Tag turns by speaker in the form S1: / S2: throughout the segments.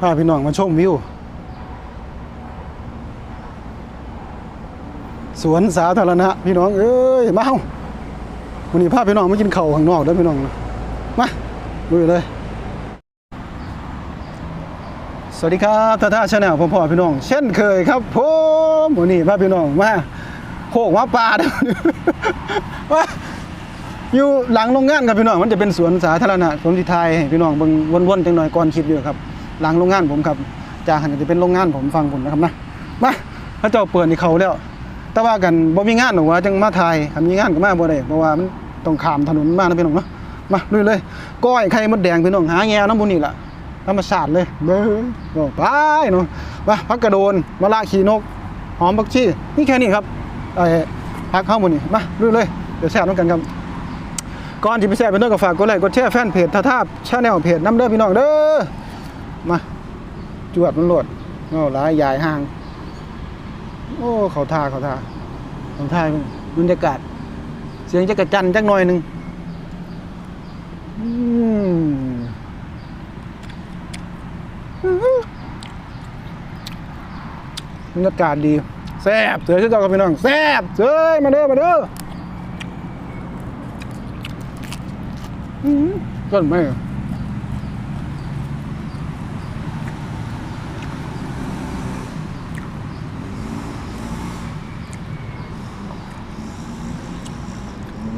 S1: พาพี่น้องมาชมวิว สวนสาธารณะพี่น้อง เอ้ย มาเฮาวันนี้พาพี่น้องมากินข้าวข้างนอกเด้พี่น้อง มาดูเลย สวัสดีครับท่าท่าชาแนลพ่อพ่อพี่น้อง เช่นเคยครับผมวันนี้พาพี่น้องมาโคกมาปลาดอว่าอยู่หลังโรงงานครับพี่น้องมันจะเป็นสวนสาธารณะผมที่ไทยพี่น้องเบิ่งวนๆจังหน่อยก่อนคลิปอยู่ครับ หลังโรงงานผมครับจากหันก็จะเป็นโรงงานผมฟังผมนะครับนะมาพระเจ้าเปิดในเขาแล้ว แต่ว่ากันบ่มีงานหรอกว่าจังมาถ่ายคันมีงานก็มาบ่ได้เพราะว่ามันต้องข้ามถนนมากนะพี่น้องเนาะมาลุยเลยก้อยไข่มดแดงพี่น้องหาแงวน้ำบุญนี่ล่ะธรรมชาติเลยเบ้อโอ้ไปเนาะมาพักกระโดนมะละขี้นก หอมบักชีนี่แค่นี้ครับไอ้พักข้าหมดนี่มาลุยเลยเดี๋ยวแซ่บน้ำกันครับก่อนที่ไปแซ่บเป็นต้นก็ฝากกดไลค์กดแชร์แฟนเพจท่าท่าชาแนลเพจน้ำเด้อพี่น้องเด้อ มาจวดมันโหลดเอาหลายยายห่าง โอ้เขาท่าเขาท่าเขาท่าบรรยากาศ เสียงจะกระจันจักหน่อยหนึ่งบรรยากาศดีแซ่บเสือชื่อเจ้ากับพี่น้องแซ่บเสือมาเด้อมาเด้ออืมต้นไม้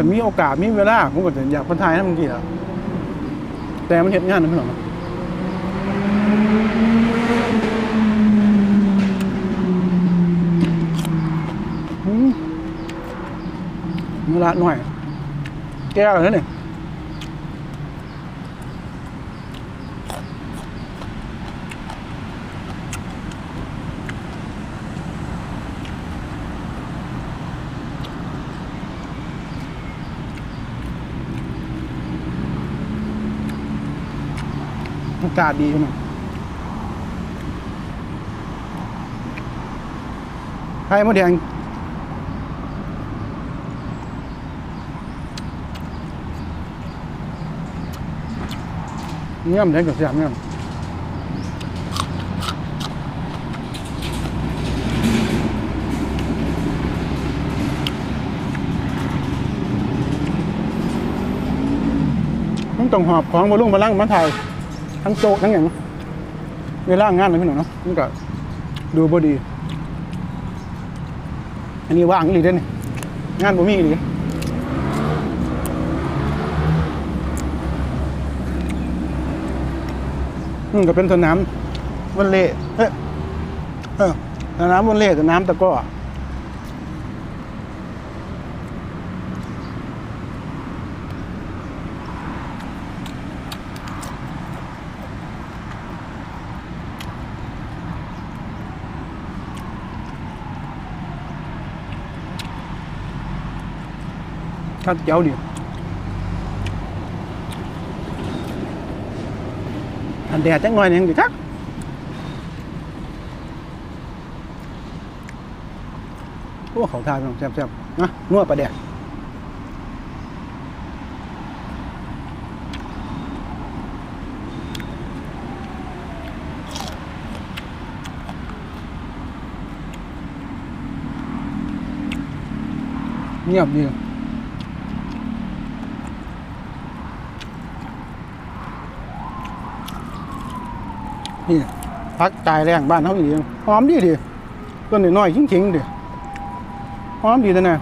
S1: ถ้ามีโอกาสมีเวลาผมก็จะอยากพันทายให้มันกี่แล้วแต่มันเห็นงานนะพี่น้องอืมเวลาหน่อย แก้วเลยเนี่ย อากาศดีพี่น้องไข่มดแดงเงี้ยมแดงกับเสียมเงี้ยมมันต้องหอบของมาลุ่งมาลั่งมาถ่าย ทั้งโต๊ะทั้งอย่างเวลางานเลยพี่หนุ่มเนาะมันก็ดูบดี อันนี้ว่างอีหลีเด้นงานบ่มีอีหลีอืมก็เป็นสนามวันเล่เฮ้ยเออสนามวันเล่สนามตะก้อ ชัดเจ้าดีอันแดดจังหน่อยหนึงดิครับโอ้เขาทานแซ่บๆนะนัวปลาแดกเงียบดี นี่พักตายแรงบ้านเขาอีกหอมดีดิต้นน้อยๆชิงๆดิหอมดีแต่นะ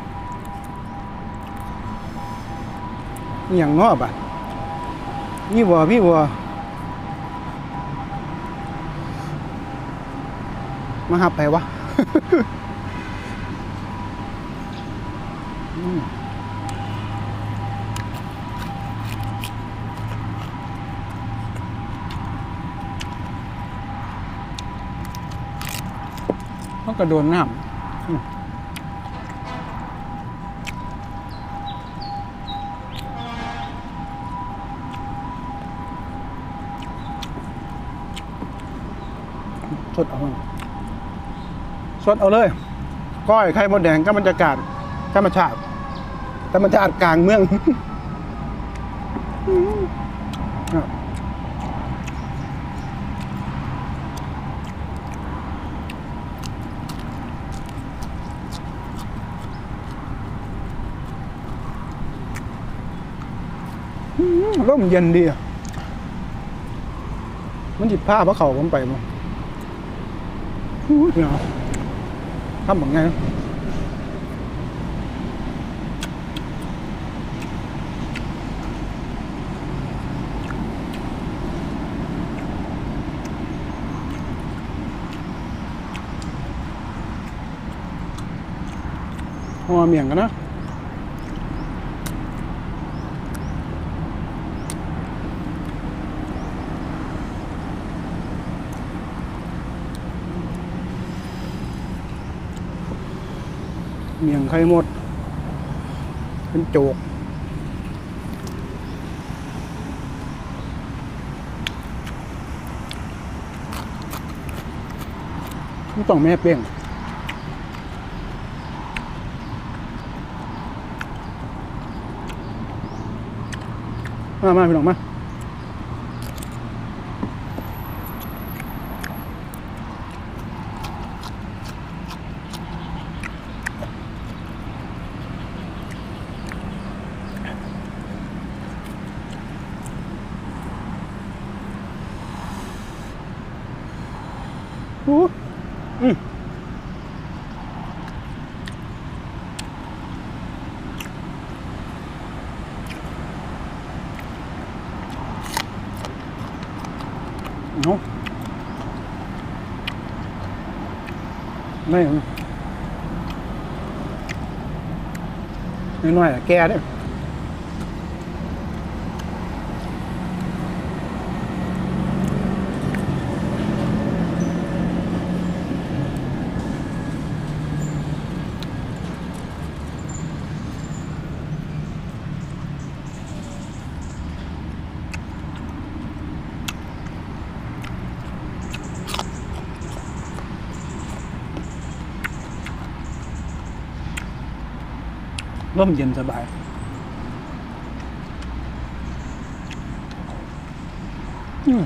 S1: อย่างงอบอะนี่วัวพี่วัวมาหับไปวะ อืม เขากระโดนน้ำสดเอาสดเอาเลย ก้อยไข่มดแดงก็บรรยากาศธรรมชาติธรรมชาติกลางเมือง อืมอะ ร่มเย็นดีอะมันจิบผ้าพระเขาผมไปมั้งอู้ยเหงาทำแบบไงหัวเมียงกันนะ เมียงไข่หมด เป็นโจกนี่ต้องแม่เป้งมามาพี่น้องมา อู้อืมเอาไม่น้อยๆอะแกเด้อ ร่มเย็นสบาย อืม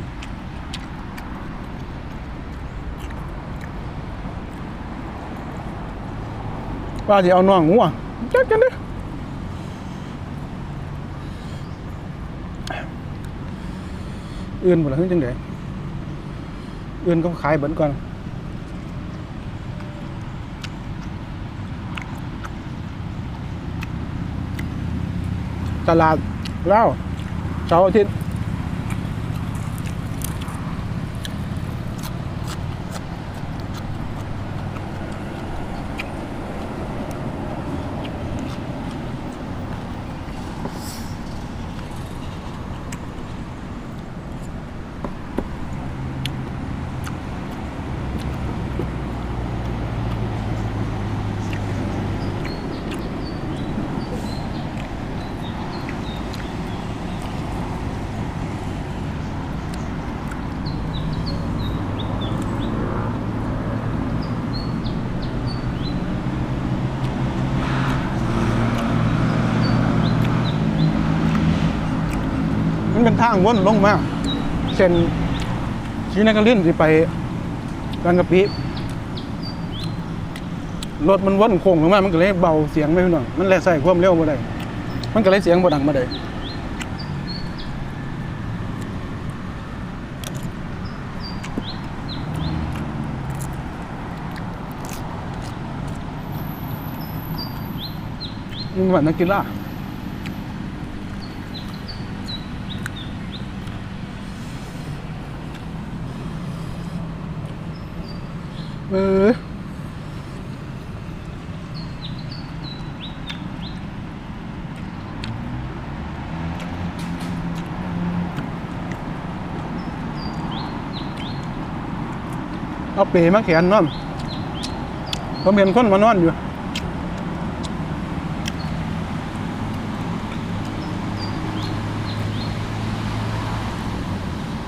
S1: ว่าจะเอาน้องงัวจักกันเด้ออื่นหมดแล้วจังไดอื่นก็ขายเบิดก่อน ตลาดแล้วเสาร์อาทิตย์างวนลงมาเส้นชีนครินที่ไปบางกะปิรถมันวนโค้งลงมามันก็เลยเบาเสียงไม่พี่น้องมันเลใส่ความเร็วบ่ได้มันก็เลยเสียงบ่ดังบ่ได้มึงว่านักกีฬา เออเอาเปมาแขนน้อนผมเห็นคนมานอนอยู่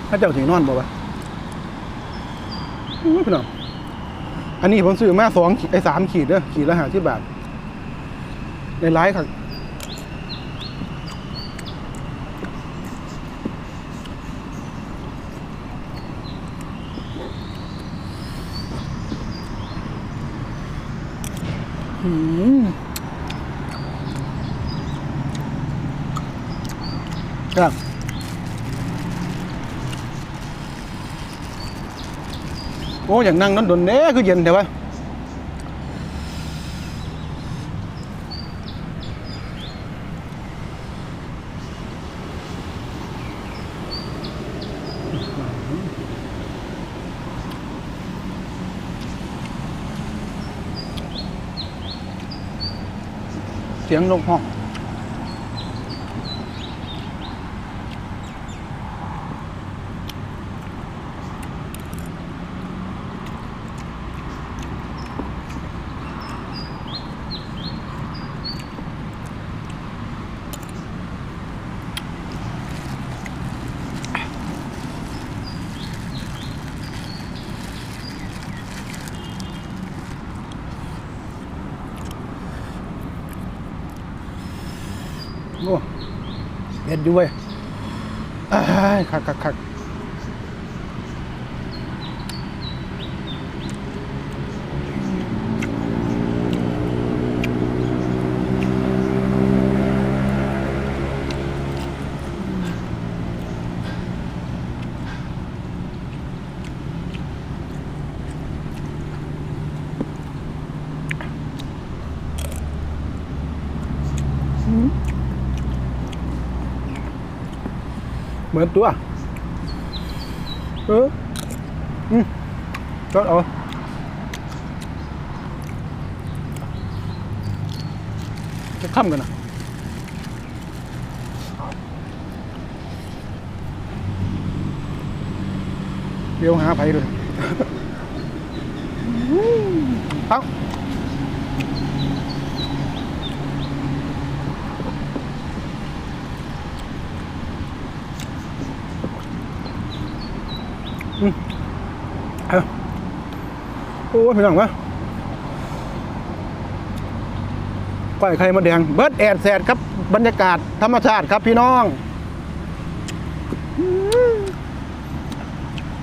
S1: ถ้าเจ้าสีนอนบ่วะอุ้ยพี่น้อง อันนี้ผมซื้อมาสองไอ้สามขีดเด้อขีดละห้าสิบบาทในร้ายครับอืมครับ โอ้อย่างนั่งนั่นดนเด้คือเย็นแต่ว่าเสียงลงห้อง โอ้เด็ดอยู่เว้ยอ้ายคักคักคัก เหมือนตัว เอออืมก็เอาจะค่ำกันนะเดี๋ยวหาไผด้วยเอาเอา โอ้ยพี่น้องวะก้อยไข่มดแดง เบิร์ดแอดแสดครับ บรรยากาศธรรมชาติครับพี่น้อง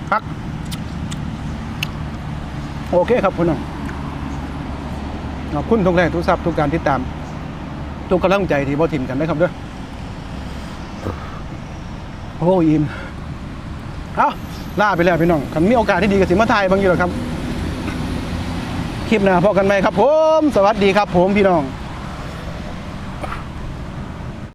S1: พัก โอเคครับพี่น้องขอบคุณทุกแรงทุกทรัพย์ทุกการติดตาม ทุกกำลังใจที่บ่ถิ่มกันนะครับเด้อโอ้ยอิมเอาลาไปแล้วพี่น้องคันมีโอกาสที่ดีกับสิมาไทยบางอยู่หรอครับ คลิปหน้าพบกันไหมครับผม สวัสดีครับผมพี่น้อง